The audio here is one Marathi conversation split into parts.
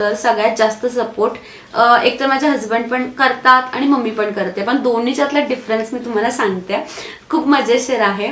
तर सगळ्यात जास्त सपोर्ट एक तर माझे हस्बंड पण करतात आणि मम्मी पण करते. पण दोन्हीच्यातला डिफरन्स मी तुम्हाला सांगते. खूप मजेशीर आहे.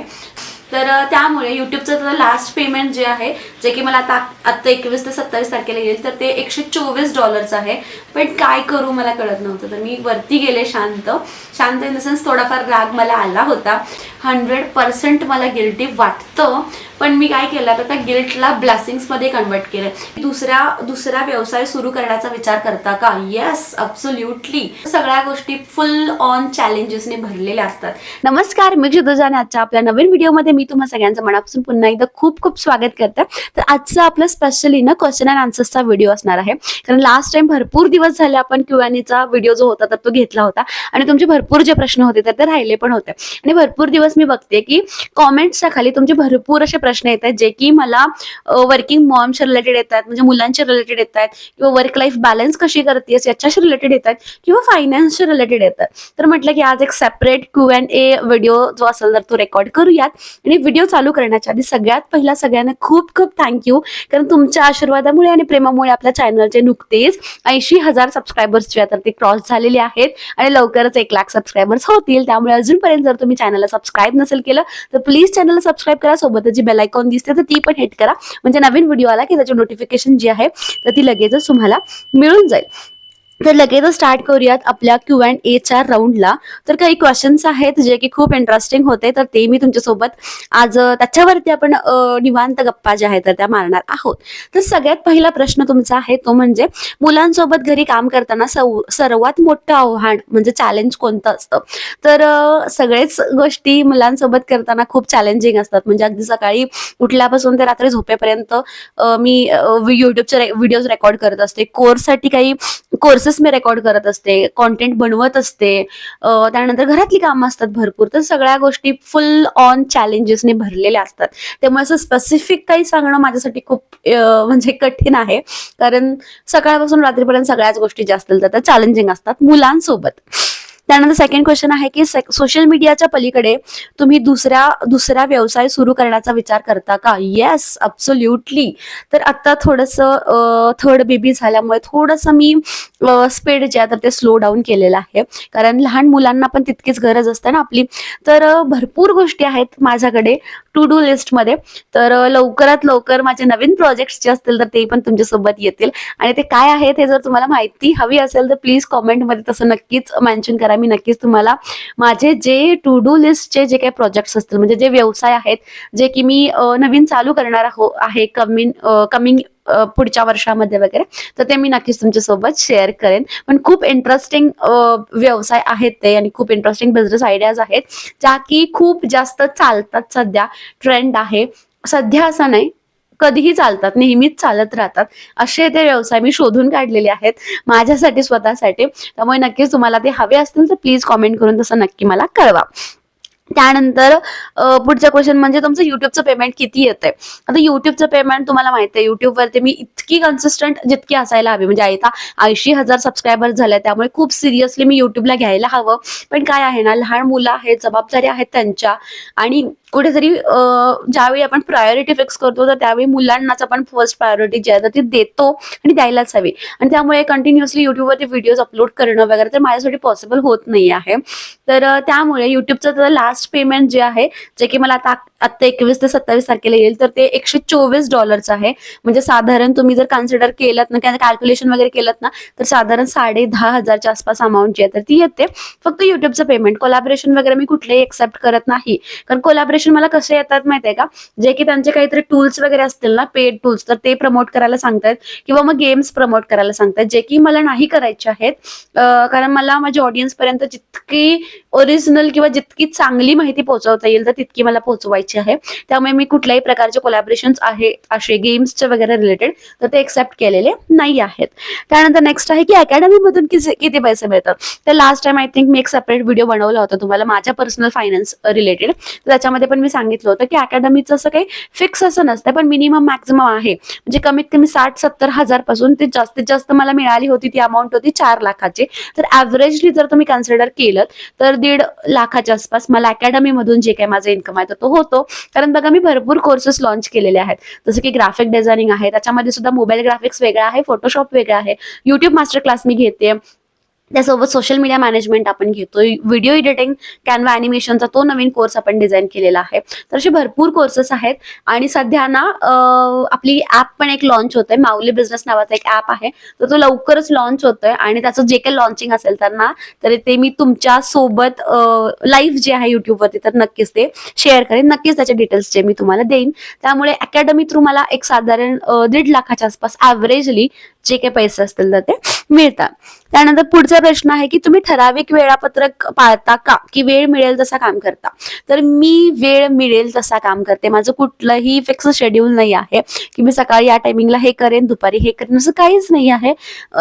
तर त्यामुळे यूट्यूबचं लास्ट पेमेंट जे आहे जे की मला आता आत्ता एकवीस ते सत्तावीस तारखेला येईल तर ते एकशे चोवीस डॉलरचं आहे. पण काय करू मला कळत नव्हतं. तर मी वरती गेले शांत. शांत इन द सेन्स थोडाफार राग मला आला होता. हंड्रेड पर्सेंट मला गिल्टी वाटतं. पण मी काय केलं तर त्या गिल्टला ब्लेसिंग्समध्ये कन्वर्ट केलं. दुसऱ्या दुसरा व्यवसाय सुरू करण्याचा विचार करता का? येस अब्सोल्युटली सगळ्या गोष्टी फुल ऑन चॅलेंजेसने भरलेल्या असतात. नमस्कार मी क्षुद्रजा आजच्या आपल्या नवीन व्हिडिओमध्ये मी तुम्हा सगळ्यांचं मनापासून पुन्हा एकदा खूप खूप स्वागत करते. तर आजचा आपलं स्पेशली ना क्वेश्चन अँड आन्सर्सचा व्हिडिओ असणार आहे. कारण लास्ट टाइम भरपूर दिवस झाले आपण क्यूएनचा व्हिडिओ जो होता तर तो घेतला होता. आणि तुमचे भरपूर जे प्रश्न होते तर ते राहिले पण होते. आणि भरपूर दिवस मी बघते की कॉमेंट्सच्या खाली तुमचे भरपूर असे प्रश्न येत आहेत जे की मला वर्किंग मॉमच्या रिलेटेड येतात म्हणजे मुलांच्या रिलेटेड येत आहेत किंवा वर्क लाईफ बॅलन्स कशी करतेस याच्याशी रिलेटेड येतात किंवा फायनान्सच्या रिलेटेड येतात तर म्हटलं की आज एक separate Q and A video जो असेल तर तो रेकॉर्ड करूयात. आणि व्हिडिओ चालू करण्याच्या आधी सगळ्यात पहिला सगळ्यांना खूप खूप थँक्यू कारण तुमच्या आशीर्वादामुळे आणि प्रेमामुळे आपल्या चॅनलचे नुकतेच ऐंशी हजार सबस्क्रायबर्स जे आता तर ते क्रॉस झालेले आहेत. आणि लवकरच एक लाख सबस्क्रायबर्स होतील. त्यामुळे अजूनपर्यंत जर तुम्ही चॅनलला सबस्क्राईब नसेल केलं तर प्लीज चॅनलला सबस्क्राईब करा. सोबतच जी बेल आयकॉन दिसते तर ती पण हिट करा. म्हणजे नवीन व्हिडिओ आला की त्याची नोटिफिकेशन जी आहे तर ती लगेचच तुम्हाला मिळून जाईल. तर लगेचच स्टार्ट करूयात आपल्या क्यू अँड एच्या राऊंडला तर काही क्वेश्चन्स आहेत जे की खूप इंटरेस्टिंग होते तर ते मी तुमच्यासोबत आज त्याच्यावरती आपण निवांत गप्पा ज्या आहेत तर त्या मारणार आहोत. तर सगळ्यात पहिला प्रश्न तुमचा आहे तो म्हणजे मुलांसोबत घरी काम करताना सर्वात मोठं आव्हान म्हणजे चॅलेंज कोणतं असतं? तर सगळेच गोष्टी मुलांसोबत करताना खूप चॅलेंजिंग असतात. म्हणजे अगदी सकाळी उठल्यापासून ते रात्री झोपेपर्यंत मी युट्यूबचे व्हिडिओज रेकॉर्ड करत असते. कोर्ससाठी काही कोर्स क्लासेस मी रेकॉर्ड करत असते कॉन्टेंट बनवत असते त्यानंतर घरातली कामं असतात भरपूर तर सगळ्या गोष्टी फुल ऑन चॅलेंजेसने भरलेल्या असतात. त्यामुळे असं स्पेसिफिक काही सांगणं माझ्यासाठी खूप म्हणजे कठीण आहे. कारण सकाळपासून रात्रीपर्यंत सगळ्याच गोष्टी ज्या असतील तर त्या चॅलेंजिंग असतात मुलांसोबत. त्यानंतर सेकंड क्वेश्चन आहे की सोशल मीडियाच्या पलीकडे तुम्ही दुसऱ्या दुसरा व्यवसाय सुरू करण्याचा विचार करता का? येस अब्सोल्युटली तर आता थोडंसं थर्ड बेबी झाल्यामुळे थोडंसं मी स्पीड जे आहे तर ते स्लो डाऊन केलेलं आहे. कारण लहान मुलांना पण तितकीच गरज असते ना आपली. तर भरपूर गोष्टी आहेत माझ्याकडे टू डू लिस्टमध्ये तर लवकरात लवकर माझे नवीन प्रोजेक्ट्स जे असतील तर ते पण तुमच्यासोबत येतील. आणि ते काय आहेत हे जर तुम्हाला माहिती हवी असेल तर प्लीज कॉमेंटमध्ये तसं नक्कीच मेन्शन करा. मी नक्कीच तुम्हाला माझे जे टू डू लिस्टचे जे काही प्रोजेक्ट्स असतील म्हणजे जे व्यवसाय आहेत जे की मी नवीन चालू करणार आहो आहे कमिंग कमिंग पुढच्या वर्षामध्ये वगैरे तर ते मी नक्कीच तुमच्यासोबत शेअर करेन. पण खूप इंटरेस्टिंग व्यवसाय आहेत ते आणि खूप इंटरेस्टिंग बिझनेस आयडियाज आहेत ज्या की खूप जास्त चालतात सध्या ट्रेंड आहे. सध्या असं नाही कधीही चालतात नेहमीच चालत राहतात. असे ते व्यवसाय मी शोधून काढलेले आहेत माझ्यासाठी स्वतःसाठी. त्यामुळे नक्कीच तुम्हाला ते हवे असतील तर प्लीज कॉमेंट करून तसं नक्की मला कळवा. त्यानंतर पुढचं पुढचा क्वेश्चन म्हणजे तुमचं युट्यूबचं पेमेंट किती येतंय? आता युट्यूबचं पेमेंट तुम्हाला माहिती आहे युट्यूबवरती मी इतकी कन्सिस्टंट जितकी असायला हवी. म्हणजे आता ऐंशी हजार सबस्क्रायबर झाले त्यामुळे खूप सिरियसली मी युट्यूबला घ्यायला हवं. पण काय आहे ना लहान मुलं आहेत जबाबदारी आहेत त्यांच्या. आणि कुठेतरी ज्यावेळी आपण प्रायोरिटी फिक्स करतो तर त्यावेळी मुलांनाच आपण फर्स्ट प्रायोरिटी जी आहे तर ती देतो आणि द्यायलाच हवी. आणि त्यामुळे कंटिन्युअसली युट्यूबवरती व्हिडिओज अपलोड करणं वगैरे तर माझ्यासाठी पॉसिबल होत नाही आहे. तर त्यामुळे युट्यूबचं तर लास्ट पेमेंट जे आहे जे की मला आता आत्ता एकवीस ते सत्तावीस तारखेला येईल तर ते एकशे चोवीस डॉलरचं आहे. म्हणजे साधारण तुम्ही जर कन्सिडर केलं ना कॅल्क्युलेशन वगैरे केलं ना तर साधारण साडे दहा हजारच्या आसपास अमाऊंट जी आहे तर ती येते. फक्त युट्यूबचं पेमेंट कोलॅबरेशन वगैरे मी कुठलेही एक्सेप्ट करत नाही. कारण कोलॅबरेशन मला कसे येतात माहितीये का? जे की त्यांचे काहीतरी टूल्स वगैरे असतील ना पेड टूल्स तर ते प्रमोट करायला सांगतायत. किंवा मग गेम्स प्रमोट करायला सांगतायत. जे की मला नाही करायचे आहेत. कारण मला माझ्या ऑडियन्स पर्यंत जितकी ओरिजिनल किंवा जितकी चांगली माहिती पोहोचवता येईल तर तितकी मला पोहोचवायची आहे. त्यामुळे मी कुठल्याही प्रकारचे कोलॅबरेशन आहे असे गेम्सचे वगैरे रिलेटेड तर ते एक्सेप्ट केलेले नाही आहेत. त्यानंतर नेक्स्ट आहे की अकॅडमी मधून किती किती पैसे मिळतात? तर लास्ट टाइम आय थिंक मी एक सेपरेट व्हिडिओ बनवला होता तुम्हाला माझ्या पर्सनल फायनान्स रिलेटेड त्याच्यामध्ये पण मी सांगितलं होतं की अकॅडमीचं असं काही फिक्स असं नसतं पण मिनिमम मॅक्झिमम आहे. म्हणजे कमीत कमी साठ सत्तर हजारपासून ते जास्तीत जास्त मला मिळाली होती ती अमाऊंट होती चार लाखाची. तर ऍव्हरेजली जर तुम्ही कन्सिडर केलं तर दीड लाखाच्या आसपास मला अकॅडमीमधून जे काही माझा इन्कम आहे तर तो होतो. कारण बघा मी भरपूर कोर्सेस लॉन्च केलेले आहेत. जसं की ग्राफिक डिझायनिंग आहे. त्याच्यामध्ये सुद्धा मोबाईल ग्राफिक्स वेगळा आहे फोटोशॉप वेगळा आहे. युट्यूब मास्टर क्लास मी घेते. त्यासोबत सोशल मीडिया मॅनेजमेंट आपण घेतो व्हिडिओ एडिटिंग कॅनवा अॅनिमेशनचा तो नवीन कोर्स आपण डिझाईन केलेला आहे. तर असे भरपूर कोर्सेस आहेत. आणि सध्या ना आपली ॲप पण एक लॉन्च होतंय. माऊली बिझनेस नावाचा एक ॲप आहे. तर तो लवकरच लॉन्च होतोय. आणि त्याचं जे काही लॉन्चिंग असेल तर ना तर ते मी तुमच्यासोबत लाईव्ह जे आहे युट्यूबवरती तर नक्कीच ते शेअर करेन. नक्कीच त्याचे डिटेल्स जे मी तुम्हाला देईन. त्यामुळे अकॅडमी थ्रू मला एक साधारण दीड लाखाच्या आसपास ॲव्हरेजली जे काही पैसे असतील तर ते मिळतात. त्यानंतर पुढचा प्रश्न आहे की तुम्ही ठराविक वेळापत्रक पाळता का? की वेळ मिळेल तसा काम करता? तर मी वेळ मिळेल तसा काम करते. माझं कुठलंही फिक्स शेड्यूल नाही आहे की मी सकाळी या टायमिंगला हे करेन दुपारी हे करेन असं काहीच नाही आहे.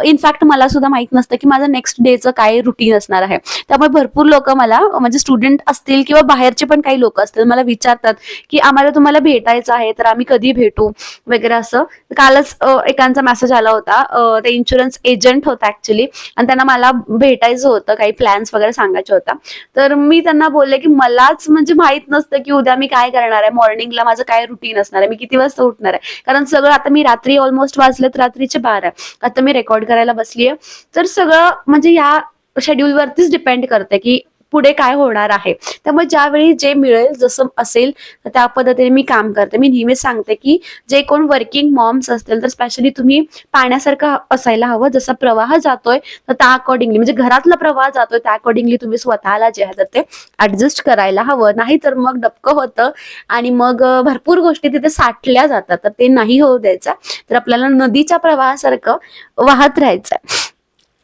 इनफॅक्ट मला सुद्धा माहीत नसतं की माझं नेक्स्ट डेचं काय रुटीन असणार आहे. त्यामुळे भरपूर लोक मला म्हणजे स्टुडंट असतील किंवा बाहेरचे पण काही लोक असतील मला विचारतात की आम्हाला तुम्हाला भेटायचं आहे तर आम्ही कधी भेटू? वगैरे असं. कालच एकांचा मेसेज आला होता होता. ते इन्शुरन्स एजंट होता ऍक्च्युली आणि त्यांना मला भेटायचं होतं काही प्लॅन्स वगैरे सांगायचे होता तर मी त्यांना बोलले की मलाच म्हणजे माहीत नसतं की उद्या मी काय करणार आहे. मॉर्निंगला माझं काय रुटीन असणार आहे? मी किती वाजता उठणार आहे? कारण सगळं आता मी रात्री ऑलमोस्ट वाजलेत रात्रीचे बारा आता मी रेकॉर्ड करायला बसलीये. तर सगळं म्हणजे या शेड्यूल वरतीच डिपेंड करते की पुढे काय होणार आहे. त्यामुळे ज्यावेळी जे मिळेल जसं असेल तर त्या पद्धतीने मी काम करते. मी नेहमीच सांगते की जे कोण वर्किंग मॉम्स असतील तर स्पेशली तुम्ही पाण्यासारखं असायला हवं. जसा प्रवाह जातोय तर त्या अकॉर्डिंगली म्हणजे घरातला प्रवाह जातोय त्या अकॉर्डिंगली तुम्ही स्वतःला जे आहे तर ते ऍडजस्ट करायला हवं. नाही तर मग डबकं होतं आणि मग भरपूर गोष्टी तिथे साठल्या जातात. तर ते नाही होऊ द्यायचं. तर आपल्याला नदीच्या प्रवाहासारखं वाहत राहायचं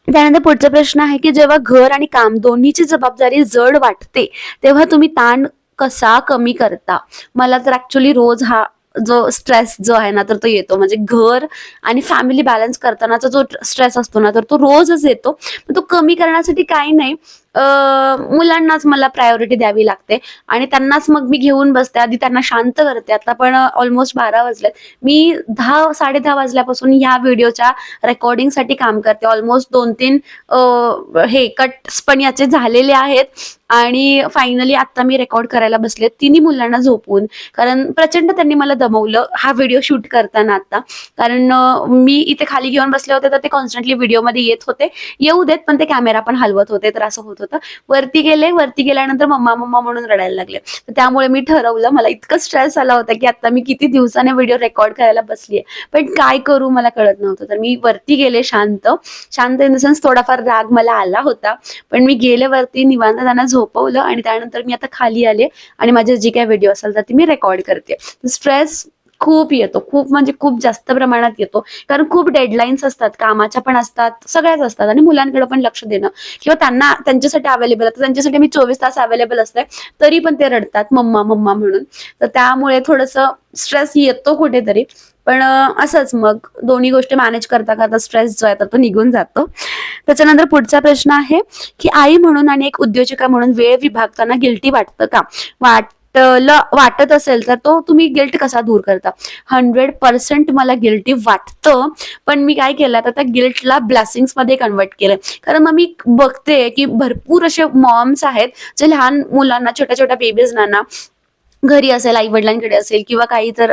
त्यानंतर पुढचा प्रश्न आहे की जेव्हा घर आणि काम दोन्हीची जबाबदारी जड वाटते तेव्हा तुम्ही ताण कसा कमी करता? मला तर ऍक्च्युली रोज हा जो स्ट्रेस जो आहे ना तर तो येतो. म्हणजे घर आणि फॅमिली बॅलन्स करतानाचा जो स्ट्रेस असतो ना तर तो रोजच येतो. पण तो कमी करण्यासाठी काही नाही. मुलांनाच मला प्रायोरिटी द्यावी लागते. आणि त्यांनाच मग मी घेऊन बसते. आधी त्यांना शांत करते. आता पण ऑलमोस्ट बारा वाजलेत. मी दहा साडे दहा वाजल्यापासून ह्या व्हिडिओच्या रेकॉर्डिंगसाठी काम करते. ऑलमोस्ट दोन तीन हे कट्स पण याचे झालेले आहेत. आणि फायनली आता मी रेकॉर्ड करायला बसले. तिन्ही मुलांना झोपून. कारण प्रचंड त्यांनी मला दमवलं हा व्हिडिओ शूट करताना आता. कारण मी इथे खाली घेऊन बसले होते तर ते कॉन्स्टंटली व्हिडिओमध्ये येत होते. येऊ देत पण ते कॅमेरा पण हलवत होते. तर असं होत होतं. वरती गेले वरती गेल्यानंतर मम्मा मम्मा म्हणून रडायला लागले. तर त्यामुळे मी ठरवलं मला इतकं स्ट्रेस आला होता की आता मी किती दिवसाने व्हिडिओ रेकॉर्ड करायला बसलीये. पण काय करू मला कळत नव्हतं. तर मी वरती गेले शांत. शांत इन द सेन्स थोडाफार राग मला आला होता. पण मी गेले वरती निवांत त्यांना झोपवलं आणि त्यानंतर मी आता खाली आले आणि माझे जे काही व्हिडिओ असेल तर ती मी रेकॉर्ड करते. स्ट्रेस खूप येतो. खूप म्हणजे खूप जास्त प्रमाणात येतो. कारण खूप डेडलाईन्स असतात कामाच्या पण असतात सगळ्याच असतात आणि मुलांकडे पण लक्ष देणं. किंवा त्यांना त्यांच्यासाठी अवेलेबल असतं त्यांच्यासाठी मी चोवीस तास अवेलेबल असते तरी पण ते रडतात मम्मा मम्मा म्हणून. तर त्यामुळे थोडंसं स्ट्रेस येतो कुठेतरी. पण असंच मग दोन्ही गोष्टी मॅनेज करता करता स्ट्रेस जो आहे तर तो निघून जातो. त्याच्यानंतर पुढचा प्रश्न आहे की आई म्हणून आणि एक उद्योजका म्हणून वेळ विभागताना गिल्टी वाटतं का? वाट वाटलं वाटत असेल तर तो तुम्ही गिल्ट कसा दूर करता? हंड्रेड पर्सेंट मला गिल्टी वाटतं. पण मी काय केलं तर त्या गिल्टला ब्लेसिंग्समध्ये कन्वर्ट केलं कारण मग मी बघते की भरपूर असे मॉम्स आहेत जे लहान मुलांना छोट्या छोट्या बेबीजना ना घरी असेल आई वडिलांकडे असेल किंवा काही तर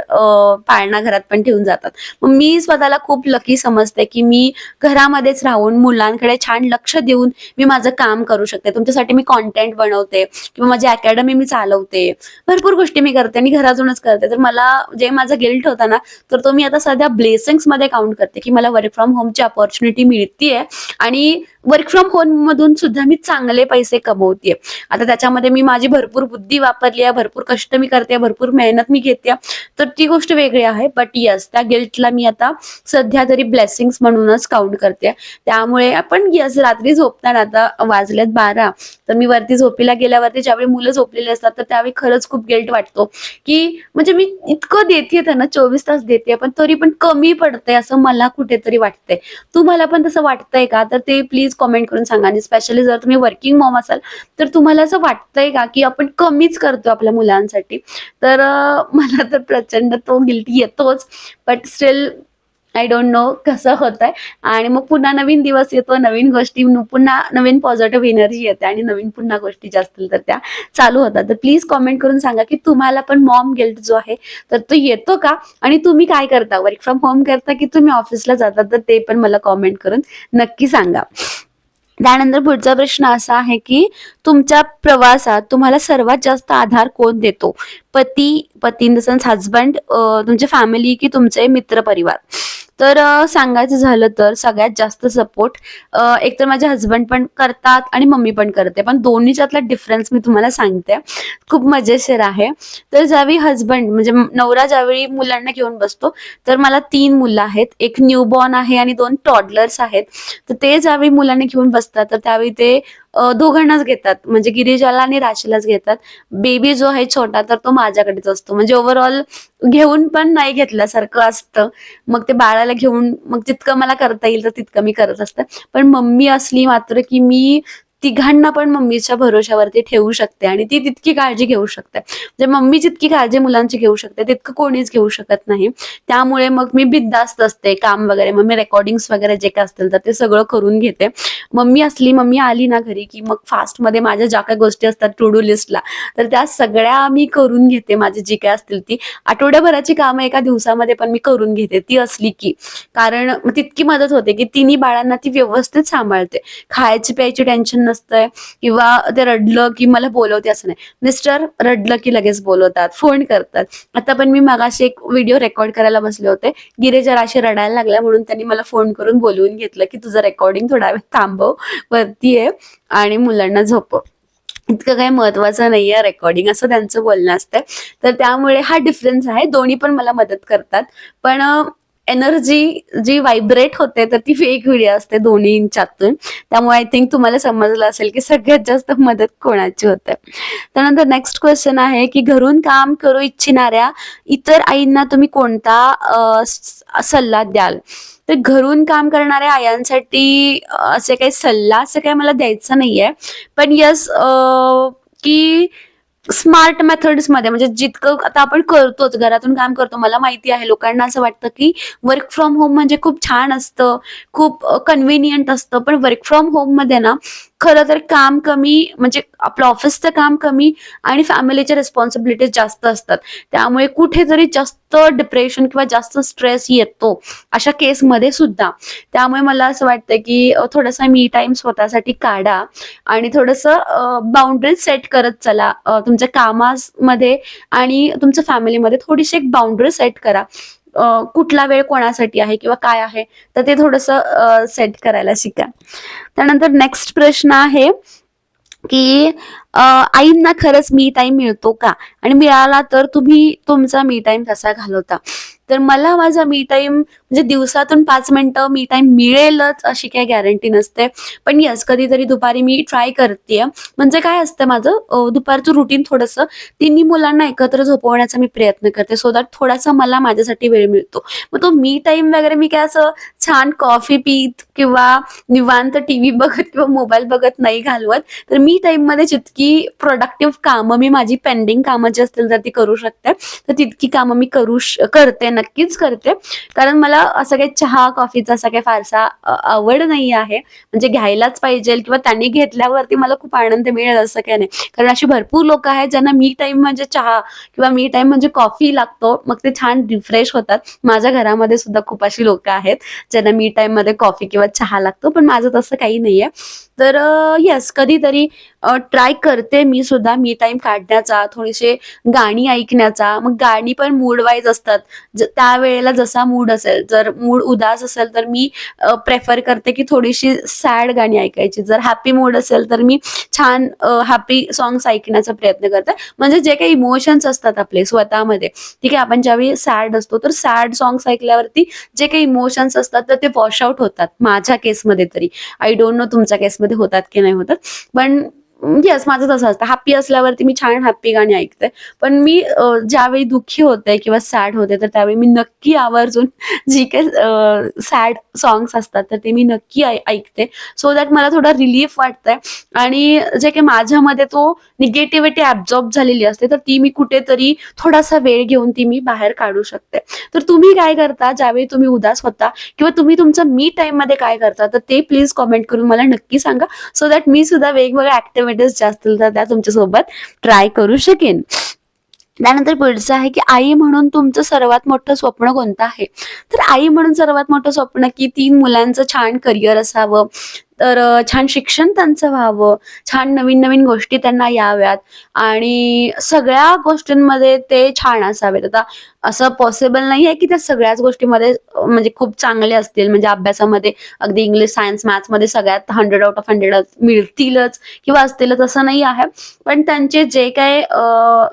पाळणा घरात पण ठेवून जातात. मग मी स्वतःला खूप लकी समजते की मी घरामध्येच राहून मुलांकडे छान लक्ष देऊन मी माझं काम करू शकते. तुमच्यासाठी मी कॉन्टेंट बनवते किंवा माझी अकॅडमी मी चालवते. भरपूर गोष्टी मी करते आणि घरातूनच करते. तर मला जे माझा गिल्ट होता ना तर तो मी आता सध्या ब्लेसिंग्समध्ये काउंट करते की मला वर्क फ्रॉम होमची अपॉर्च्युनिटी मिळतीये आणि वर्क फ्रॉम होम मधून सुद्धा मी चांगले पैसे कमवतीये. आता त्याच्यामध्ये मी माझी भरपूर बुद्धी वापरली आहे भरपूर कष्ट मी करते भरपूर मेहनत मी घेते. तर ती गोष्ट वेगळी आहे बट यस त्या गिल्टला मी आता सध्या तरी ब्लेसिंग्स म्हणूनच काउंट करते. त्यामुळे आपण यस रात्री झोपताना आता वाजलेत बारा तर मी वरती झोपीला गेल्यावरती ज्यावेळी मुलं झोपलेली असतात तर त्यावेळी खरंच खूप गिल्ट वाटतो. की म्हणजे मी इतकं देते त्यांना चोवीस तास देते पण तरी पण कमी पडतंय असं मला कुठेतरी वाटतंय. तुम्हाला पण तसं वाटतंय का? तर ते प्लीज कॉमेंट करून सांगा. आणि स्पेशली जर तुम्ही वर्किंग मॉम असाल तर तुम्हाला असं वाटतंय का? की आपण कमीच करतो आपल्या मुलांसाठी. तर मला तर प्रचंड तो गिल्टी येतोच. But still I don't know कसं होत आहे आणि मग पुन्हा नवीन दिवस येतो नवीन गोष्टी पुन्हा नवीन पॉझिटिव्ह एनर्जी येते आणि नवीन पुन्हा गोष्टी ज्या असतील तर त्या चालू होतात. तर प्लीज कॉमेंट करून सांगा की तुम्हाला पण मॉम गिल्ट जो आहे तर तो येतो का? आणि तुम्ही काय करता? वर्क फ्रॉम होम करता की तुम्ही ऑफिसला जाता? तर ते पण मला कॉमेंट करून नक्की सांगा. त्यानंतर पुढचा प्रश्न असा आहे की तुमच्या प्रवासात तुम्हाला सर्वात जास्त आधार कोण देतो? पती पती इन द सेन्स हजबंड तुमची फॅमिली की तुमचे मित्र परिवार तर सांगायचं झालं तर सगळ्यात जास्त सपोर्ट एकतर माझे हजबंड पण करतात आणि मम्मी पण करते. पण दोन्हीच्यातला डिफरन्स मी तुम्हाला सांगते. खूप मजेशीर आहे. तर ज्यावेळी हजबंड म्हणजे नवरा ज्यावेळी मुलांना घेऊन बसतो तर मला तीन मुलं आहेत. एक न्यूबॉर्न आहे आणि दोन टॉडलर्स आहेत. तर ते ज्यावेळी मुलांना घेऊन बसतात तर त्यावेळी ते दोघांनाच घेतात. म्हणजे गिरिजाला आणि राशीलाच घेतात. बेबी जो आहे छोटा तर तो माझ्याकडेच असतो. म्हणजे ओव्हरऑल घेऊन पण नाही घेतल्यासारखं असतं. मग ते बाळाला घेऊन मग जितकं मला करता येईल तर तितकं मी करत असतं. पण मम्मी असली मात्र की मी तिघांना पण मम्मीच्या भरोशावरती ठेवू शकते आणि ती तितकी काळजी घेऊ शकते. म्हणजे मम्मी जितकी काळजी मुलांची घेऊ शकते तितकं कोणीच घेऊ शकत नाही. त्यामुळे मग मी बिद्दास्त असते काम वगैरे मग मी रेकॉर्डिंग्स वगैरे जे काय असतील तर ते सगळं करून घेते. मम्मी असली मम्मी आली ना घरी की मग फास्टमध्ये माझ्या ज्या काही गोष्टी असतात टू डू लिस्टला तर त्या सगळ्या मी करून घेते. माझी जी काय असतील ती. आठवड्याभराची कामं एका दिवसामध्ये पण मी करून घेते ती असली की. कारण तितकी मदत होते की तिन्ही बाळांना ती व्यवस्थित सांभाळते. खायची प्यायची टेन्शन नसतंय किंवा ते रडलं की मला बोलवते असं नाही. मिस्टर रडलं की लगेच बोलवतात फोन करतात. आता पण मी मागाशी एक व्हिडिओ रेकॉर्ड करायला बसले होते. गिरेजा असे रडायला लागल्या म्हणून त्यांनी मला फोन करून बोलवून घेतलं की तुझं रेकॉर्डिंग थोडा वेळ थांबव वरती आहे आणि मुलांना झोपव इतकं काही महत्वाचं नाहीये रेकॉर्डिंग असं त्यांचं बोलणं असतंय. तर त्यामुळे हा डिफरन्स आहे. दोन्ही पण मला मदत करतात. पण एनर्जी जी व्हायब्रेट होते तर ती वेगवेगळी असते दोन्ही इंचातून. त्यामुळे आय थिंक तुम्हाला समजलं असेल की सगळ्यात जास्त मदत कोणाची होते. त्यानंतर नेक्स्ट क्वेश्चन आहे की घरून काम करू इच्छिणाऱ्या इतर आईंना तुम्ही कोणता सल्ला द्याल? तर घरून काम करणाऱ्या आयांसाठी असे काही सल्ला असं काही मला द्यायचं नाहीये. पण यस की स्मार्ट मेथड्समध्ये म्हणजे जितकं आता आपण करतोच घरातून काम करतो मला माहिती आहे लोकांना असं वाटतं की वर्क फ्रॉम होम म्हणजे खूप छान असतं खूप कन्व्हिनियंट असतं पण वर्क फ्रॉम होममध्ये ना खरं तर काम कमी म्हणजे आपलं ऑफिसचं काम कमी आणि फॅमिलीच्या रिस्पॉन्सिबिलिटीज जास्त असतात. त्यामुळे कुठेतरी जास्त डिप्रेशन किंवा जास्त स्ट्रेस येतो अशा केसमध्ये सुद्धा. त्यामुळे मला असं वाटतं की थोडासा मी टाइम स्वतःसाठी काढा आणि थोडंसं बाउंड्री सेट करत चला. तुमच्या कामामध्ये आणि तुमच्या फॅमिलीमध्ये थोडीशी एक बाउंड्री सेट करा. कुठला वेळ कोणासाठी आहे किंवा काय आहे तर ते थोडंसं सेट करायला शिका. त्यानंतर नेक्स्ट प्रश्न आहे की आईंना खरंच मी टाइम मिळतो का? आणि मिळाला तर तुम्ही तुमचा मी टाइम कसा घालवता? तर मला माझा मी टाईम म्हणजे दिवसातून पाच मिनटं मी टाईम मिळेलच अशी काही गॅरंटी नसते. पण यस कधीतरी दुपारी मी ट्राय करते म्हणजे काय असतं माझं दुपारचं रुटीन थोडंसं तिन्ही मुलांना एकत्र झोपवण्याचा मी प्रयत्न करते. सो दॅट थोडासा मला माझ्यासाठी वेळ मिळतो. मग तो मी टाईम वगैरे मी काय असं छान कॉफी पीत किंवा निवांत टीव्ही बघत किंवा मोबाईल बघत नाही घालवत तर मी टाईममध्ये जितकी प्रोडक्टिव्ह कामं मी माझी पेंडिंग कामं जी असतील तर ती करू शकते. तर तितकी कामं मी करू करते करते नक्कीच करते. कारण मला असं काही चहा कॉफीचा असा काही फारसा आवड नाही आहे. म्हणजे घ्यायलाच पाहिजे किंवा त्यांनी घेतल्यावरती मला खूप आनंद मिळेल असं काही नाही. कारण अशी भरपूर लोक आहेत ज्यांना मी टाईम म्हणजे चहा किंवा मी टाइम म्हणजे कॉफी लागतो. मग ते छान रिफ्रेश होतात. माझ्या घरामध्ये सुद्धा खूप अशी लोक आहेत ज्यांना मी टाइममध्ये कॉफी किंवा चहा लागतो. पण माझं तसं काही नाहीये. तर येस कधीतरी ट्राय करते मी सुद्धा. मी टाइम काढण्याचा थोडेसे गाणी ऐकण्याचा. मग गाणी पण मूड वाईज असतात त्यावेळेला जसा मूड असेल जर मूड उदास असेल तर मी प्रेफर करते की थोडीशी सॅड गाणी ऐकायची. जर हॅपी मूड असेल तर मी छान हॅपी सॉंग्स ऐकण्याचा प्रयत्न करते. म्हणजे जे काही इमोशन्स असतात आपले स्वतःमध्ये ठीक आहे आपण ज्यावेळी सॅड असतो तर सॅड सॉंग्स ऐकल्यावरती जे काही इमोशन्स असतात तर ते वॉश आउट होतात. माझ्या केसमध्ये तरी. आय डोंट नो तुमच्या केसमध्ये होतात की नाही होतात. पण येस माझं तसं असतं. हॅप्पी असल्यावरती मी छान हॅप्पी गाणी ऐकते. पण मी ज्यावेळी दुःखी होते किंवा सॅड होते तर त्यावेळी मी नक्की आवर्जून जी काही सॅड सॉंग्स असतात तर ते मी नक्की ऐ- ऐकते. सो दॅट मला थोडा रिलीफ वाटतंय. आणि जे काही माझ्यामध्ये तो निगेटिव्हिटी ऍब्झॉर्ब झालेली असते तर ती मी कुठेतरी थोडासा वेळ घेऊन ती मी बाहेर काढू शकते. तर तुम्ही काय करता ज्यावेळी तुम्ही उदास होता किंवा तुम्ही तुमचं मी टाइममध्ये काय करता तर ते प्लीज कॉमेंट करून मला नक्की सांगा. सो दॅट मी सुद्धा वेगवेगळ्या ऍक्टिव्हिटीज ज्या असतील तर त्या तुमच्यासोबत ट्राय करू शकेन. त्यानंतर पुढचं आहे की आई म्हणून तुमचं सर्वात मोठं स्वप्न कोणतं आहे? तर आई म्हणून सर्वात मोठं स्वप्न की तीन मुलांचं छान करिअर असावं. तर छान शिक्षण त्यांचं व्हावं छान नवीन नवीन गोष्टी त्यांना याव्यात आणि सगळ्या गोष्टींमध्ये ते छान असावेत. आता असं पॉसिबल नाही आहे की त्या सगळ्याच गोष्टीमध्ये म्हणजे खूप चांगले असतील. म्हणजे अभ्यासामध्ये अगदी इंग्लिश सायन्स मॅथ्समध्ये सगळ्यात हंड्रेड आउट ऑफ हंड्रेड मिळतीलच किंवा असतीलच असं नाही आहे. पण त्यांचे जे काय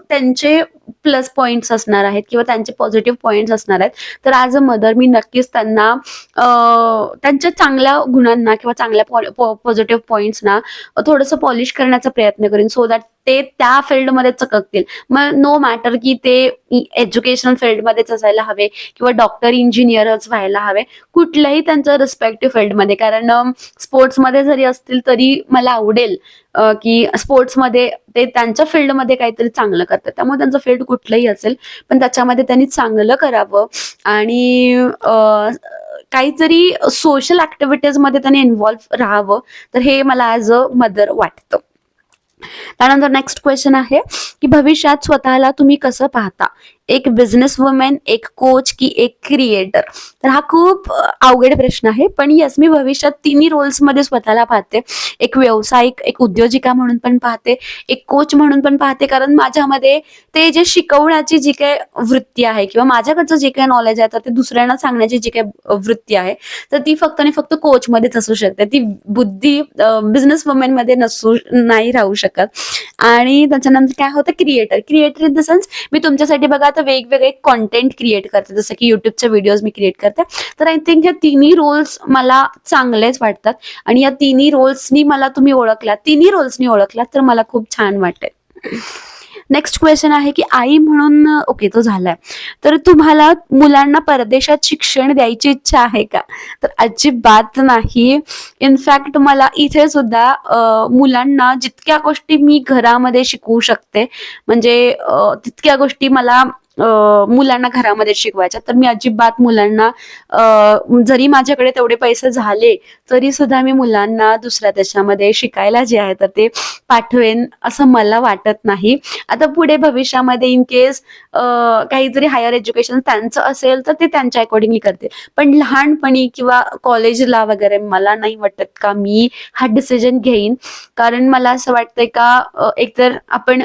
त्यांचे प्लस पॉईंट्स असणार आहेत किंवा त्यांचे पॉझिटिव्ह पॉईंट्स असणार आहेत. तर ॲज अ मदर मी नक्कीच त्यांना त्यांच्या चांगल्या गुणांना किंवा चांगल्या पॉझिटिव्ह पॉईंट्सना थोडंसं पॉलिश करण्याचा प्रयत्न करेन. सो दॅट ते त्या फील्डमध्ये चककतील. मग नो मॅटर की ते एज्युकेशनल फील्डमध्येच असायला हवे किंवा डॉक्टर इंजिनियरच व्हायला हवे कुठल्याही त्यांच्या रिस्पेक्टिव्ह फील्डमध्ये कारण स्पोर्ट्समध्ये जरी असतील तरी मला आवडेल की स्पोर्ट्समध्ये ते त्यांच्या फील्डमध्ये काहीतरी चांगलं करतात. त्यामुळे त्यांचं फील्ड कुठलंही असेल पण त्याच्यामध्ये त्यांनी चांगलं करावं आणि काहीतरी सोशल ऍक्टिव्हिटीजमध्ये त्यांनी इन्व्हॉल्व्ह राहावं. तर हे मला ॲज अ मदर वाटतं. त्यानंतर नेक्स्ट क्वेश्चन आहे की भविष्यात स्वतःला तुम्ही कसं पाहता? एक बिझनेस वुमेन एक कोच की एक क्रिएटर तर हा खूप अवघड प्रश्न आहे. पण यस मी भविष्यात तिन्ही रोल्समध्ये स्वतःला पाहते. एक व्यावसायिक एक उद्योजिका म्हणून पण पाहते. एक कोच म्हणून पण पाहते. कारण माझ्यामध्ये ते जे शिकवण्याची जी काही वृत्ती आहे किंवा माझ्याकडचं जे काही नॉलेज आहे तर ते दुसऱ्यांना सांगण्याची जी काही वृत्ती आहे तर ती फक्त आणि फक्त कोचमध्येच असू शकते. ती बुद्धी बिझनेस वुमेन मध्ये नसू नाही राहू शकत. आणि त्याच्यानंतर काय होतं? Creator creator in the sense मी तुमच्यासाठी बघा आता वेगवेगळे कॉन्टेंट क्रिएट करते. जसं की युट्यूबचे व्हिडिओज मी क्रिएट करते. तर आय थिंक ह्या तिन्ही रोल्स मला चांगलेच वाटतात. आणि या तिन्ही रोल्सनी मला तुम्ही ओळखला. तिन्ही रोल्सनी ओळखलात तर मला खूप छान वाटेल. नेक्स्ट क्वेश्चन आहे की आई म्हणून ओके तो झालाय. तर तुम्हाला मुलांना परदेशात शिक्षण द्यायची इच्छा आहे का? तर अजिबात नाही. इनफॅक्ट मला इथे सुद्धा मुलांना जितक्या गोष्टी मी घरामध्ये शिकवू शकते म्हणजे तितक्या गोष्टी मला मुलांना घरामध्ये शिकवायच्या. तर मी अजिबात मुलांना जरी माझ्याकडे तेवढे पैसे झाले तरी सुद्धा मी मुलांना दुसऱ्या देशामध्ये शिकायला जे आहे तर ते पाठवेन असं मला वाटत नाही. आता पुढे भविष्यामध्ये इन केस काहीतरी हायर एज्युकेशन त्यांचं असेल तर ते त्यांच्या अकॉर्डिंगली करते पण लहानपणी किंवा कॉलेजला वगैरे मला नाही वाटत का मी हा डिसिजन घेईन. कारण मला असं वाटतंय का एकतर आपण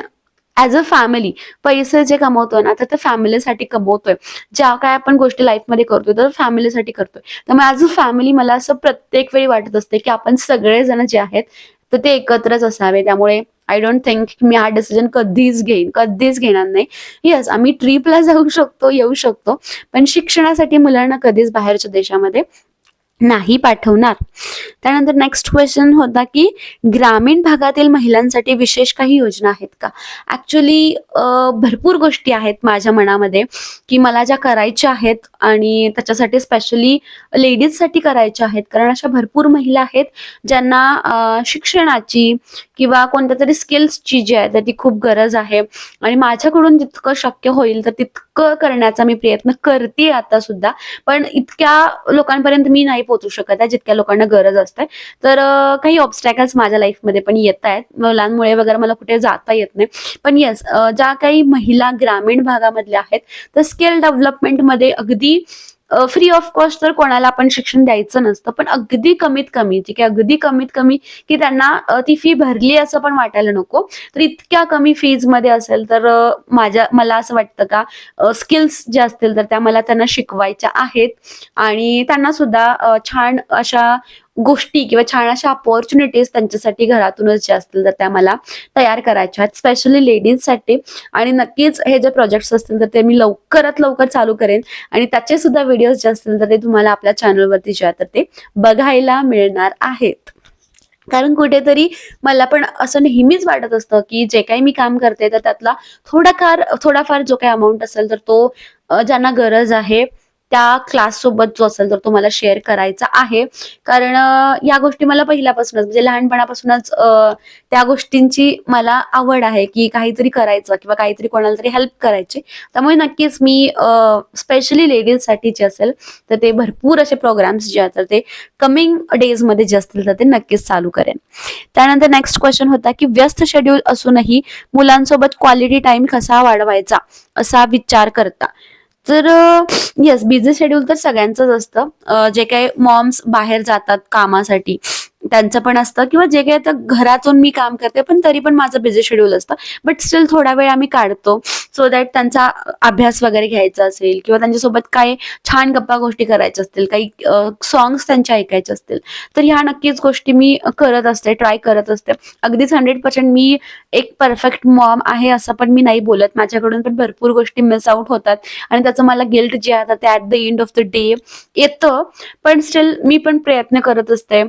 ऍज अ फॅमिली पैसे जे कमवतोय ना तर ते फॅमिलीसाठी कमवतोय. ज्या काय आपण गोष्टी लाईफमध्ये करतोय तर फॅमिलीसाठी करतोय. त्यामुळे ऍज अ फॅमिली मला असं प्रत्येक वेळी वाटत असते की आपण सगळेजण जे आहेत तर ते एकत्रच असावे. त्यामुळे आय डोंट थिंक मी हा डिसिजन कधीच घेईन कधीच घेणार नाही. येस आम्ही ट्रिपला जाऊ शकतो येऊ शकतो. पण शिक्षणासाठी मुलांना कधीच बाहेरच्या देशामध्ये नाही पाठवणार. त्यानंतर नेक्स्ट क्वेश्चन होता की ग्रामीण भागातील महिलांसाठी विशेष काही योजना आहेत का? ऍक्च्युली भरपूर गोष्टी आहेत माझ्या मनामध्ये की मला ज्या करायच्या आहेत आणि त्याच्यासाठी स्पेशली लेडीजसाठी करायच्या आहेत. कारण अशा भरपूर महिला आहेत ज्यांना शिक्षणाची किंवा कोणत्या तरी स्किल्सची जी आहे त्याची ती खूप गरज आहे. आणि माझ्याकडून जितकं शक्य होईल तर तितकं करण्याचा मी प्रयत्न करते आता सुद्धा पण इतक्या लोकांपर्यंत मी नाही पोहोचू शकत आहे जितक्या लोकांना गरज असते. तर काही ऑब्स्टॅकल्स माझ्या लाईफमध्ये पण येत आहेत. मुलांमुळे वगैरे मला कुठे जाता येत नाही. पण येस ज्या काही महिला ग्रामीण भागामधल्या आहेत तर स्किल डेव्हलपमेंटमध्ये अगदी फ्री ऑफ कॉस्ट तर कोणाला आपण शिक्षण द्यायचं नसतं पण अगदी कमीत कमी ठीक आहे अगदी कमीत कमी की त्यांना ती फी भरली असं पण वाटायला नको. तर इतक्या कमी फीजमध्ये असेल तर माझ्या मला असं वाटतं का स्किल्स ज्या असतील तर त्या मला त्यांना शिकवायच्या आहेत. आणि त्यांना सुद्धा छान अशा गोष्टी किंवा छान अशा अपॉर्च्युनिटीज त्यांच्यासाठी घरातूनच ज्या असतील तर त्या मला तयार करायच्या आहेत. स्पेशली लेडीजसाठी आणि नक्कीच हे जे प्रोजेक्ट्स असतील तर ते मी लवकरात लवकर चालू करेन. आणि त्याचे सुद्धा व्हिडिओज जे असतील तर ते तुम्हाला आपल्या चॅनलवरती जे आहे तर ते बघायला मिळणार आहेत. कारण कुठेतरी मला पण असं नेहमीच वाटत असतं की जे काही मी काम करते तर त्यातला थोडाफार थोडाफार जो काही अमाऊंट असेल तर तो ज्यांना गरज आहे त्या क्लास सोबत जो असेल तर तो मला शेअर करायचा आहे. कारण या गोष्टी मला पहिल्यापासूनच म्हणजे लहानपणापासूनच त्या गोष्टींची मला आवड आहे की काहीतरी करायचं किंवा काहीतरी कोणाला तरी हेल्प करायची. त्यामुळे नक्कीच मी स्पेशली लेडीजसाठी जे असेल तर ते भरपूर असे प्रोग्राम्स जे आहेत ते कमिंग डेजमध्ये जे असतील तर ते नक्कीच चालू करेन. त्यानंतर नेक्स्ट क्वेश्चन होता की व्यस्त शेड्यूल असूनही मुलांसोबत क्वालिटी टाइम कसा वाढवायचा असा विचार करता. तर येस बिझी शेड्यूल तर सगळ्यांचंच असतं. जे काही मॉम्स बाहेर जातात कामासाठी त्यांचं पण असतं किंवा जे काही आता घरातून मी काम करते पण तरी पण माझं बिझी शेड्यूल असतं. बट स्टील थोडा वेळ आम्ही काढतो सो दॅट त्यांचा अभ्यास वगैरे घ्यायचा असेल किंवा त्यांच्यासोबत काही छान गप्पा गोष्टी करायच्या असतील काही सॉंग्स त्यांच्या ऐकायचे असतील तर ह्या नक्कीच गोष्टी मी करत असते ट्राय करत असते. अगदीच हंड्रेड पर्सेंट मी एक परफेक्ट मॉम आहे असं पण मी नाही बोलत. माझ्याकडून पण भरपूर गोष्टी मिस आउट होतात आणि त्याचं मला गिल्ट जे आहे ते at the end of the day येतं. पण स्टील मी पण प्रयत्न करत असते.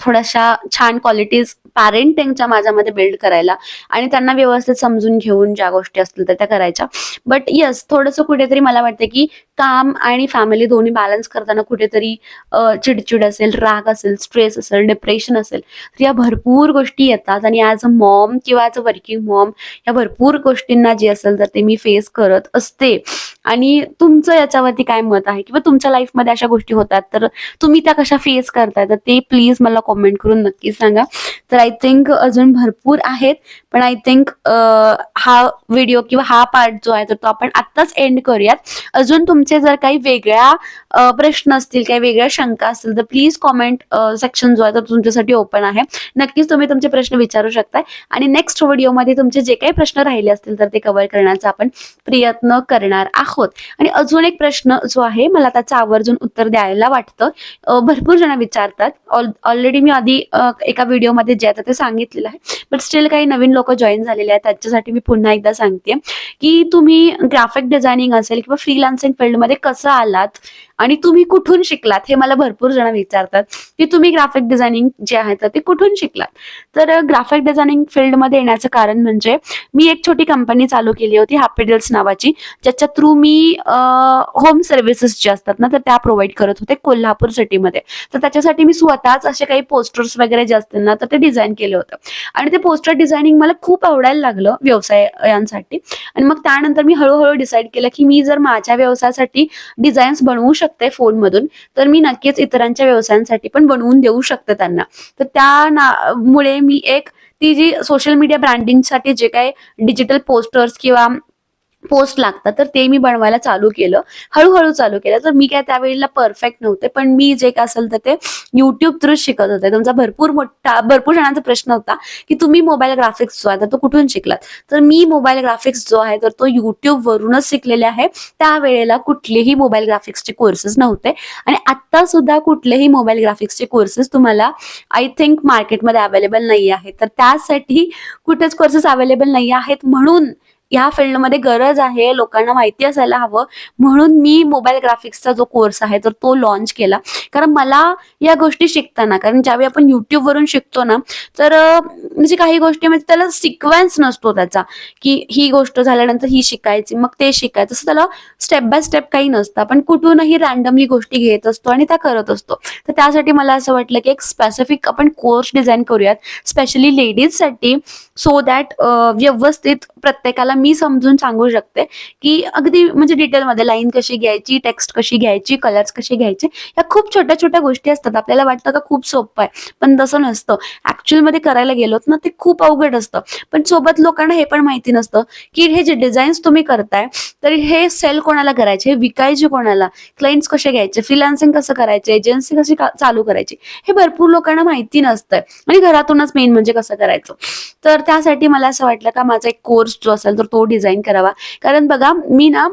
थोड्याशा छान क्वालिटीज पॅरेंटिंगच्या माझ्यामध्ये बिल्ड करायला आणि त्यांना व्यवस्थित समजून घेऊन ज्या गोष्टी असतील तर त्या करायच्या. बट येस थोडंसं कुठेतरी मला वाटतं की काम आणि फॅमिली दोन्ही बॅलन्स करताना कुठेतरी चिडचिड असेल राग असेल स्ट्रेस असेल डिप्रेशन असेल तर या भरपूर गोष्टी येतात. आणि ॲज अ मॉम किंवा ॲज अ वर्किंग मॉम या भरपूर गोष्टींना जे असेल तर ते मी फेस करत असते. आणि तुमचं याच्यावरती काय मत आहे? किंवा तुमच्या लाईफमध्ये अशा गोष्टी होतात तर तुम्ही त्या कशा फेस करताय? तर ते प्लीज मला कॉमेंट करून नक्की सांगा. तर आय थिंक अजून भरपूर आहेत पण आय थिंक हा व्हिडिओ किंवा हा पार्ट जो आहे तर तो आपण आत्ताच एंड करूयात. अजून तुमचे जर काही वेगळ्या प्रश्न असतील काही वेगळ्या शंका असतील तर प्लीज कॉमेंट सेक्शन जो आहे तो तुमच्यासाठी ओपन आहे. नक्कीच तुम्ही तुमचे प्रश्न विचारू शकताय. आणि नेक्स्ट व्हिडिओमध्ये तुमचे जे काही प्रश्न राहिले असतील तर ते कव्हर करण्याचा आपण प्रयत्न करणार आहोत. आणि अजून एक प्रश्न जो आहे मला त्याचं आवर्जून उत्तर द्यायला वाटतं. भरपूर जण विचारतात. ऑलरेडी मी आधी एका व्हिडिओमध्ये जे आता ते सांगितलेलं आहे. बट स्टील काही नवीन लोक जॉईन झालेले आहेत. त्याच्यासाठी मी पुन्हा एकदा सांगते की तुम्ही ग्राफिक डिझायनिंग असेल किंवा फ्रीलान्सिंग फील्डमध्ये कसं आलात आणि तुम्ही कुठून शिकलात? हे मला भरपूर जण विचारतात. की तुम्ही ग्राफिक डिझायनिंग जे आहे तर ते कुठून शिकलात? तर ग्राफिक डिझायनिंग फील्डमध्ये येण्याचं कारण म्हणजे मी एक छोटी कंपनी चालू केली होती हॅपिडल्स नावाची ज्याच्या थ्रू मी होम सर्व्हिसेस जे असतात ना तर त्या प्रोव्हाइड करत होते कोल्हापूर सिटीमध्ये तर त्याच्यासाठी मी स्वतःच असे काही पोस्टर्स वगैरे जे असतील ना तर ते डिझाईन केले होतं. आणि ते पोस्टर डिझायनिंग मला खूप आवडायला लागलं व्यवसायांसाठी. आणि मग त्यानंतर मी हळूहळू डिसाईड केलं की मी जर माझ्या व्यवसायासाठी डिझाईन्स बनवू शकते फोनमधून तर मी नक्कीच इतरांच्या व्यवसायांसाठी पण बनवून देऊ शकते त्यांना. तर त्या मुळे मी एक ती जी सोशल मीडिया ब्रँडिंगसाठी जे काही डिजिटल पोस्टर्स किंवा पोस्ट लागतात तर ते मी बनवायला चालू केलं. हळूहळू चालू केलं. तर मी काय त्यावेळेला परफेक्ट नव्हते पण मी जे काय असेल तर ते युट्यूब थ्रू शिकत होते. तुमचा भरपूर मोठा भरपूर जणांचा प्रश्न होता की तुम्ही मोबाईल ग्राफिक्स जो आहे तर तो कुठून शिकलात? तर मी मोबाईल ग्राफिक्स जो आहे तर तो युट्यूब वरूनच शिकलेले आहे. त्यावेळेला कुठलेही मोबाईल ग्राफिक्सचे कोर्सेस नव्हते. आणि आता सुद्धा कुठलेही मोबाईल ग्राफिक्सचे कोर्सेस तुम्हाला आय थिंक मार्केटमध्ये अवेलेबल नाही आहेत. तर त्यासाठी कुठेच कोर्सेस अवेलेबल नाही आहेत. म्हणून या फील्डमध्ये गरज आहे लोकांना माहिती असायला हवं. म्हणून मी मोबाईल ग्राफिक्सचा जो कोर्स आहे तर तो लॉन्च केला. कारण मला या गोष्टी शिकताना कारण ज्यावेळी आपण युट्यूबवरून शिकतो ना तर म्हणजे काही गोष्टी म्हणजे त्याला सिक्वेन्स नसतो त्याचा. की ही गोष्ट झाल्यानंतर ही शिकायची मग ते शिकायचं. असं त्याला स्टेप बाय स्टेप काही नसतं. आपण कुठूनही रॅन्डमली गोष्टी घेत असतो आणि त्या करत असतो. तर त्यासाठी मला असं वाटलं की एक स्पेसिफिक आपण कोर्स डिझाईन करूयात. स्पेशली लेडीजसाठी सो दॅट व्यवस्थित प्रत्येकाला मी समजून सांगू शकते की अगदी म्हणजे डिटेलमध्ये लाईन कशी घ्यायची टेक्स्ट कशी घ्यायची कलर्स कसे घ्यायचे या खूप छोट्या छोट्या गोष्टी असतात. आपल्याला वाटतं का खूप सोपं आहे पण तसं नसतं. ऍक्च्युअलमध्ये करायला गेलोत ना ते खूप अवघड असतं. पण सोबत लोकांना हे पण माहिती नसतं की हे जे डिझाईन्स तुम्ही करताय तर हे सेल कोणाला करायचे? हे विकायचे कोणाला? क्लायंट्स कसे घ्यायचे? फ्रीलान्सिंग कसं करायचे? एजन्सी कशी चालू करायची? हे भरपूर लोकांना माहिती नसतंय. आणि घरातूनच मेन म्हणजे कसं करायचं? तर त्यासाठी मला असं वाटलं का माझा एक कोर्स जो असेल तर तो डिझाईन करावा. कारण बघा मी ना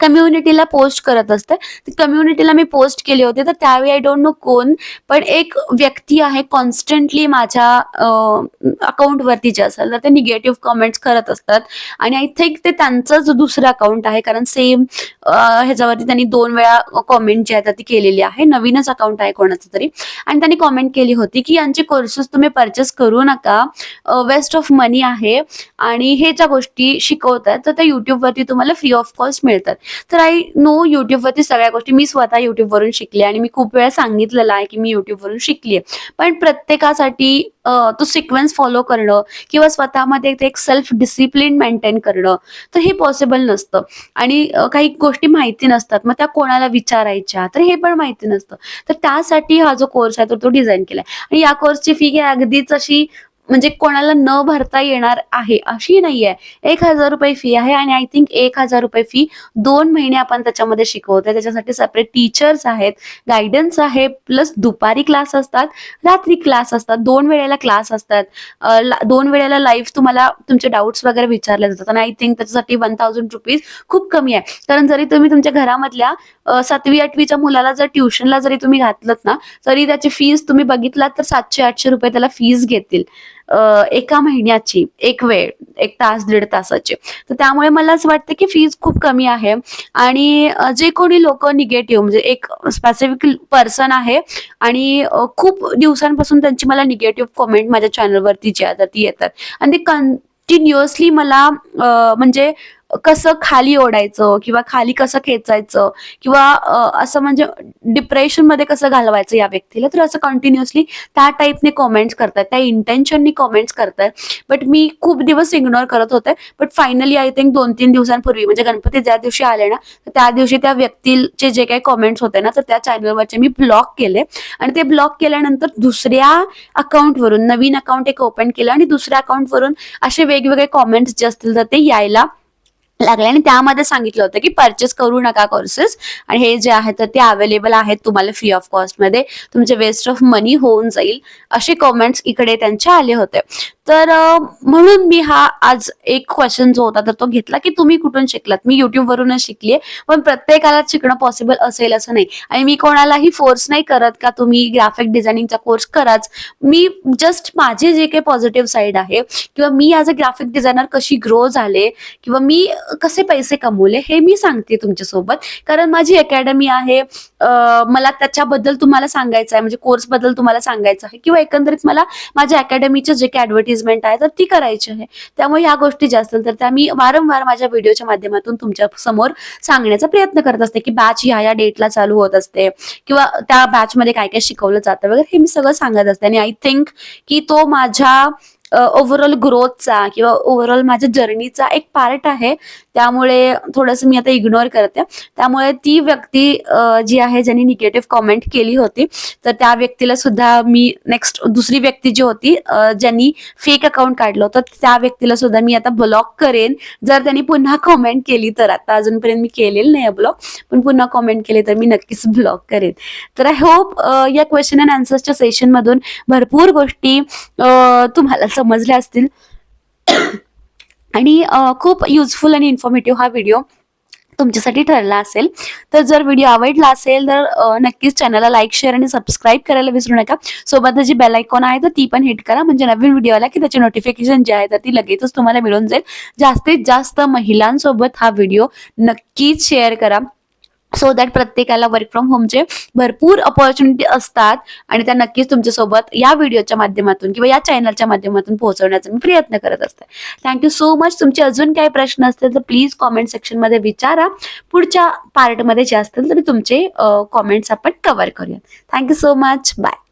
कम्युनिटीला पोस्ट करत असते. कम्युनिटीला मी पोस्ट केले होते. तर त्यावेळी आय डोंट नो कोण पण एक व्यक्ती आहे कॉन्स्टंटली माझ्या अकाउंटवरती जे असेल तर ते निगेटिव्ह कमेंट्स करत असतात. आणि आय थिंक ते त्यांचंच दुसरं अकाउंट आहे. कारण सेम ह्याच्यावरती त्यांनी दोन वेळा कॉमेंट जी आहे ती केलेली आहे. नवीनच अकाउंट आहे कोणाचं तरी. आणि त्यांनी कॉमेंट केली होती की यांचे कोर्सेस तुम्ही परचेस करू नका. वेस्ट ऑफ मनी आहे. आणि हे ज्या गोष्टी शिकवतात तर त्या युट्यूबवरती तुम्हाला फ्री ऑफ कॉस्ट मिळतात. तर आय नो युट्यूबवरती सगळ्या गोष्टी मी स्वतः युट्यूबवरून शिकले आणि मी खूप वेळा सांगितलेलं आहे की मी युट्यूबवरून शिकली पण प्रत्येकासाठी तो सिक्वेन्स फॉलो करणं किंवा स्वतःमध्ये ते एक सेल्फ डिसिप्लिन मेंटेन करणं तर हे पॉसिबल नसतं. आणि काही गोष्टी माहिती नसतात. मग त्या कोणाला विचारायच्या? तर हे पण माहिती नसतं. तर त्यासाठी हा जो कोर्स आहे तो तो डिझाईन केलाय. आणि या कोर्सची फी अगदीच अशी म्हणजे कोणाला न भरता येणार आहे अशी नाहीये. एक हजार रुपये फी आहे आणि आय थिंक एक हजार रुपये फी दोन महिने आपण त्याच्यामध्ये शिकवतोय. त्याच्यासाठी सेपरेट टीचर्स आहेत गायडन्स आहे प्लस दुपारी क्लास असतात रात्री क्लास असतात दोन वेळेला क्लास असतात. दोन वेळेला लाईव्ह तुम्हाला तुमचे डाऊट्स वगैरे विचारले जातात. आणि आय थिंक त्याच्यासाठी वन थाउजंड रुपीज खूप कमी आहे. कारण जरी तुम्ही तुमच्या घरामधल्या सातवी आठवीच्या मुलाला जर ट्युशनला जरी तुम्ही घातलं ना तरी त्याची फीज तुम्ही बघितलात तर सातशे आठशे रुपये त्याला फीज घेतील. एका महिन्याची एक वेळ एक तास दीड तासाची. तर त्यामुळे मला असं वाटतं की फीज खूप कमी आहे. आणि जे कोणी लोक निगेटिव्ह म्हणजे एक स्पेसिफिक पर्सन आहे आणि खूप दिवसांपासून त्यांची मला निगेटिव्ह कॉमेंट माझ्या चॅनलवरती जी आता ती येतात. आणि ते कंटिन्युअसली मला म्हणजे कसं खाली ओढायचं किंवा खाली कसं खेचायचं किंवा असं म्हणजे डिप्रेशनमध्ये कसं घालवायचं या व्यक्तीला? तर असं कंटिन्युअसली त्या टाईपने कॉमेंट्स करतात त्या इंटेन्शननी कॉमेंट्स करतात. बट मी खूप दिवस इग्नोर करत होते. बट फायनली आय थिंक दोन तीन दिवसांपूर्वी म्हणजे गणपती ज्या दिवशी आले ना तर त्या दिवशी त्या व्यक्तीचे जे काही कॉमेंट्स होते ना तर त्या चॅनलवरचे मी ब्लॉक केले. आणि ते ब्लॉक केल्यानंतर दुसऱ्या अकाउंटवरून नवीन अकाउंट एक ओपन केलं आणि दुसऱ्या अकाउंटवरून असे वेगवेगळे कॉमेंट्स जे असतील तर ते यायला लागले. आणि त्यामध्ये सांगितलं होतं की परचेस करू नका कोर्सेस आणि हे जे आहे तर ते अवेलेबल आहेत तुम्हाला फ्री ऑफ कॉस्टमध्ये तुमचे वेस्ट ऑफ मनी होऊन जाईल. असे कॉमेंट्स इकडे त्यांचे आले होते. तर म्हणून मी हा आज एक क्वेश्चन जो होता तर तो घेतला की तुम्ही कुठून शिकलात? मी युट्यूबवरूनच शिकलीये पण प्रत्येकाला शिकणं पॉसिबल असेल असं नाही. आणि मी कोणालाही फोर्स नाही करत का तुम्ही ग्राफिक डिझायनिंगचा कोर्स कराच. मी जस्ट माझे जे काही पॉझिटिव्ह साईड आहे किंवा मी ॲज अ ग्राफिक डिझायनर कशी ग्रो झाले किंवा मी कसे पैसे कमवले हे मी सांगते तुमच्यासोबत. कारण माझी अकॅडमी आहे मला त्याच्याबद्दल तुम्हाला सांगायचं आहे म्हणजे कोर्सबद्दल तुम्हाला सांगायचं आहे किंवा एकंदरीत मला माझ्या अकॅडमीचे जे काही ॲडव्हर्टीज ऍडव्हर्टिजमेंट आहे तर ती करायची आहे. त्यामुळे ह्या गोष्टी ज्या असतील तर त्या मी वारंवार माझ्या व्हिडिओच्या माध्यमातून तुमच्यासमोर सांगण्याचा प्रयत्न करत असते की बॅच ह्या या डेटला चालू होत असते किंवा त्या बॅचमध्ये काय काय शिकवलं जातं वगैरे हे मी सगळं सांगत असते. आणि आय थिंक की तो माझ्या ओव्हरऑल ग्रोथचा किंवा ओव्हरऑल माझ्या जर्नीचा एक पार्ट आहे. त्यामुळे थोडंसं मी आता इग्नोर करते. त्यामुळे ती व्यक्ती जी आहे ज्यांनी निगेटिव्ह कॉमेंट केली होती तर त्या व्यक्तीला सुद्धा मी नेक्स्ट दुसरी व्यक्ती जी होती ज्यांनी फेक अकाउंट काढलं होतं त्या व्यक्तीला सुद्धा मी आता ब्लॉक करेन. जर त्यांनी पुन्हा कॉमेंट केली तर आता अजूनपर्यंत मी केलेलं नाही ब्लॉक पण पुन्हा कॉमेंट केली तर मी नक्कीच ब्लॉक करेन. तर आय होप या क्वेश्चन अँड आन्सर्सच्या सेशनमधून भरपूर गोष्टी तुम्हाला समजल्या असतील. आणि खूप युजफुल आणि इन्फॉर्मेटिव्ह हा व्हिडिओ तुमच्यासाठी ठरला असेल. तर जर व्हिडिओ आवडला असेल तर नक्कीच चॅनलला लाईक शेअर आणि सबस्क्राईब करायला विसरू नका. सोबत जी बेल आयकॉन आहे तर ती पण हिट करा. म्हणजे नवीन व्हिडिओ आला की त्याची नोटिफिकेशन जी आहे तर ती लगेचच तुम्हाला मिळून जाईल. जास्तीत जास्त महिलांसोबत हा व्हिडिओ नक्कीच शेअर करा. सो दॅट प्रत्येकाला वर्क फ्रॉम होमचे भरपूर अपॉर्च्युनिटी असतात. आणि त्या नक्कीच तुमच्यासोबत या व्हिडिओच्या माध्यमातून किंवा या चॅनलच्या माध्यमातून पोहोचवण्याचा मी प्रयत्न करत असते. थँक्यू सो मच तुमचे अजून काही प्रश्न असतील तर प्लीज कॉमेंट सेक्शनमध्ये विचारा. पुढच्या पार्टमध्ये जे असतील तर तुमचे कॉमेंट्स आपण कव्हर करूया थँक्यू सो मच बाय